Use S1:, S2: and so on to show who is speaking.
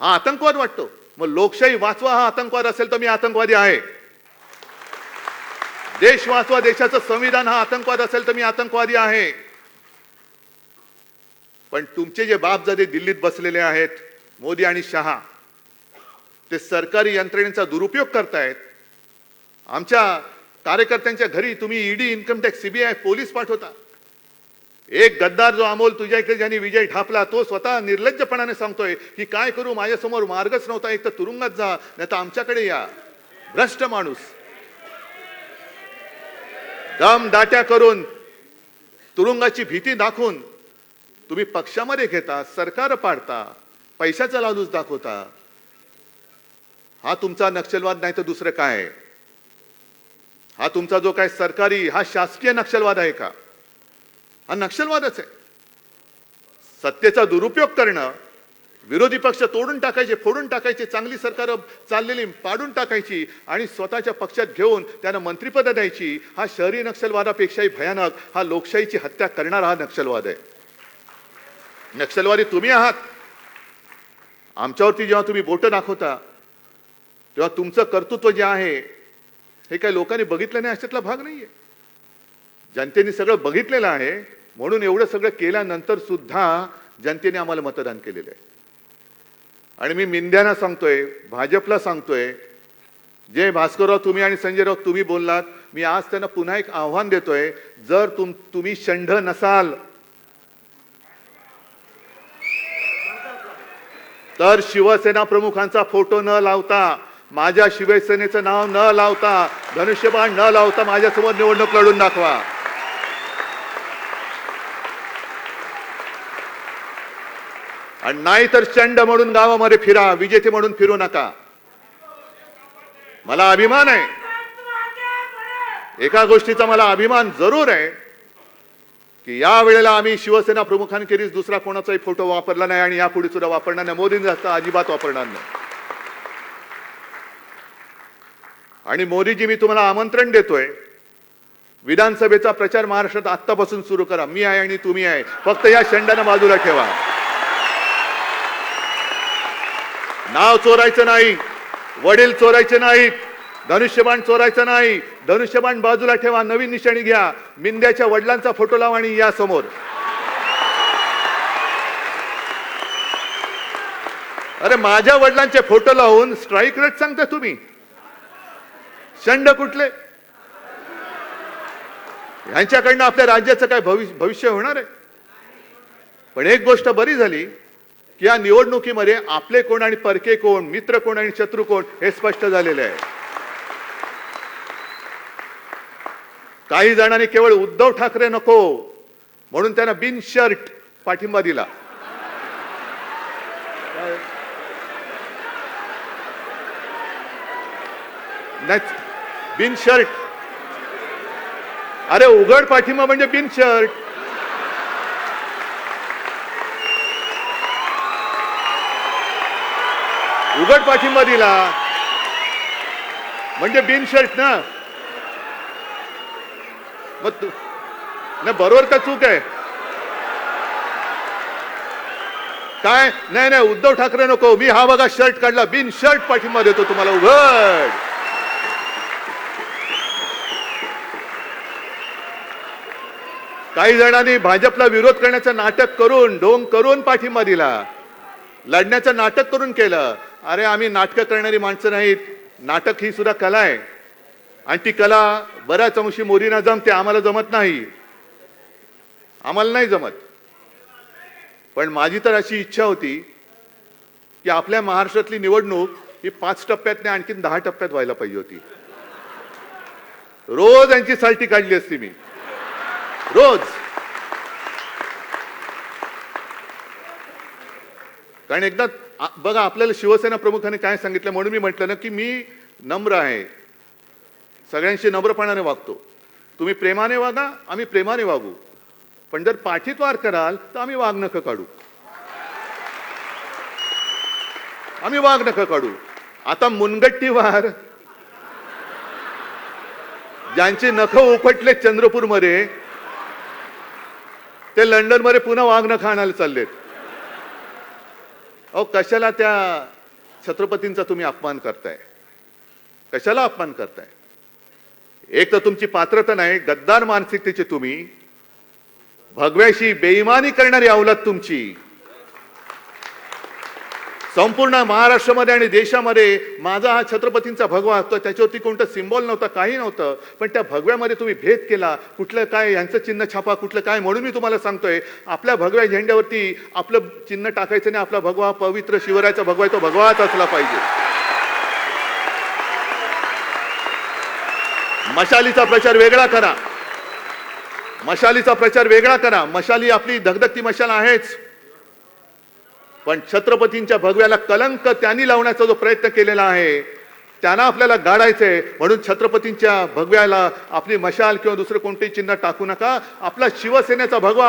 S1: हा आतंकवाद वाटतो. मग लोकशाही वाचवा हा आतंकवाद असेल तर मी आतंकवादी आहे. देश वाचवा देशाचं संविधान हा आतंकवाद असेल तर मी आतंकवादी आहे. पण तुमचे जे बापजादे दिल्लीत बसलेले आहेत मोदी आणि शहा ते सरकारी यंत्रणेचा दुरुपयोग करतायत. आमच्या कार्यकर्त्यांच्या घरी तुम्ही ED income tax CBI police पाठवता. एक गद्दार जो अमोल तुझ्या इकडे ज्यांनी विजय ठापला तो स्वतः निर्लज्जपणाने सांगतोय की काय करू माझ्यासमोर मार्गच नव्हता एक तर तुरुंगात जा नाही तर आमच्याकडे या. भ्रष्ट माणूस. दम दाट्या करून तुरुंगाची भीती दाखवून तुम्ही पक्षामध्ये घेता सरकार पाडता पैशाचा लालूच दाखवता. हा तुमचा नक्षलवाद नाही तर दुसरं काय? आहे हा तुमचा जो काय सरकारी हा शासकीय नक्षलवाद आहे का? हा नक्षलवादच आहे. सत्तेचा दुरुपयोग करणं विरोधी पक्ष तोडून टाकायचे फोडून टाकायचे चांगली सरकार चाललेली पाडून टाकायची आणि स्वतःच्या पक्षात घेऊन त्यांना मंत्रिपद द्यायची हा शहरी नक्षलवादापेक्षाही भयानक हा लोकशाहीची हत्या करणारा हा नक्षलवाद आहे. नक्षलवादी तुम्ही आहात. आमच्यावरती जेव्हा तुम्ही बोटं दाखवता तेव्हा तुमचं कर्तृत्व जे आहे हे काही लोकांनी बघितलं नाही अशातला भाग नाही आहे जनतेने सगळं बघितलेलं आहे म्हणून एवढं सगळं केल्यानंतर सुद्धा जनतेने आम्हाला मतदान केलेलं आहे. आणि मी मिंद्यांना सांगतोय भाजपला सांगतोय जे भास्करराव तुम्ही आणि संजयराव तुम्ही बोललात मी आज त्यांना पुन्हा एक आव्हान देतोय जर तुम तुम्ही षंढ नसाल तर शिवसेना प्रमुखांचा फोटो न लावता माझ्या शिवसेनेचं नाव न लावता धनुष्यबाण न लावता माझ्यासमोर निवडणूक लढून दाखवा. आणि नाही तर चंड म्हणून गावामध्ये फिरा विजेते म्हणून फिरू नका. मला अभिमान आहे. एका गोष्टीचा मला अभिमान जरूर आहे की या वेळेला आम्ही शिवसेना प्रमुखांखेरीज दुसरा कोणाचाही फोटो वापरला नाही आणि यापुढे सुद्धा वापरणार नाही. मोदींचा अजिबात वापरणार नाही. आणि मोदीजी मी तुम्हाला आमंत्रण देतोय विधानसभेचा प्रचार महाराष्ट्रात आत्तापासून सुरू करा. मी आहे आणि तुम्ही आहे. फक्त या शंडानं बाजूला ठेवा. नाव चोरायचं नाही वडील चोरायचे नाहीत धनुष्यबाण चोरायचं नाही धनुष्यबाण बाजूला ठेवा नवीन निशाणी घ्या मिंद्याच्या वडिलांचा फोटो लावा आणि या समोर. अरे माझ्या वडिलांचे फोटो लावून स्ट्राईक रेट सांगता तुम्ही? शंड कुठले? यांच्याकडनं आपल्या राज्याचं काय भविष्य भविष्य होणार आहे? पण एक गोष्ट बरी झाली या निवडणुकीमध्ये आपले कोण आणि परके कोण मित्र कोण आणि शत्रू कोण हे स्पष्ट झालेले आहे. काही जणांनी केवळ उद्धव ठाकरे नको म्हणून त्यांना बिन शर्ट पाठिंबा दिला. नाही बिन शर्ट. अरे उघड पाठिंबा म्हणजे बिन शर्ट. उघड पाठिंबा दिला. म्हणजे बिन शर्ट ना? मग तू नाही बरोबर का चूक आहे? काय? नाही नाही उद्धव ठाकरे नको. मी हा बघा शर्ट काढला. बिन शर्ट पाठिंबा देतो तुम्हाला. उघड! काही जणांनी भाजपला विरोध करण्याचं नाटक करून ढोंग करून पाठिंबा दिला. लढण्याचं नाटक करून केलं. अरे आम्ही नाटकं करणारी माणसं नाहीत. नाटक ही सुद्धा कला आहे. आणि ती कला बऱ्याच अंशी मोरीना जमते आम्हाला जमत नाही. आम्हाला नाही जमत. पण माझी तर अशी इच्छा होती की आपल्या महाराष्ट्रातली निवडणूक ही पाच टप्प्यात नाही आणखीन दहा टप्प्यात व्हायला पाहिजे होती. रोज यांची साल्टी काढली असती मी. रोज. कारण एकदा बघा आपल्याला शिवसेना प्रमुखाने काय सांगितलं म्हणून मी म्हटलं ना की मी नम्र आहे. सगळ्यांशी नम्रपणाने वागतो. तुम्ही प्रेमाने वागा आम्ही प्रेमाने वागू. पण जर पाठीत वार कराल तर आम्ही वाघ नखं काढू. आम्ही वाघ नखं काढू. आता मुनगट्टीवार ज्यांची नख उपटले चंद्रपूरमध्ये ते लंडनमध्ये पुन्हा वाघ नखं आणायला चाललेत. अहो कशाला त्या छत्रपतींचा तुम्ही अपमान करताय? कशाला अपमान करताय? एक तर तुमची पात्रता नाही गद्दार मानसिकतेचे तुम्ही. भगव्याशी बेईमानी करणारी अवलत तुमची. संपूर्ण महाराष्ट्रामध्ये आणि देशामध्ये माझा हा छत्रपतींचा भगवा असतो. त्याच्यावरती कोणतं सिम्बॉल नव्हतं काही नव्हतं. पण त्या भगव्यामध्ये तुम्ही भेद केला. कुठलं काय यांचं चिन्ह छापा कुठलं काय म्हणून मी तुम्हाला सांगतोय. आपल्या भगव्या झेंड्यावरती आपलं चिन्ह टाकायचं नाही. आपला भगवा पवित्र शिवरायाचा भगवा तो भगवाच असला पाहिजे. मशालीचा प्रचार वेगळा करा. मशालीचा प्रचार वेगळा करा. मशाली आपली धगधगती मशाल आहेच. पण छत्रपतींच्या भगव्याला कलंक त्यांनी लावण्याचा जो प्रयत्न केलेला आहे त्यांना आपल्याला गाडायचंय. म्हणून छत्रपतींच्या भगव्याला आपली मशाल किंवा दुसरं कोणतेही चिन्ह टाकू नका. आपला शिवसेनेचा भगवा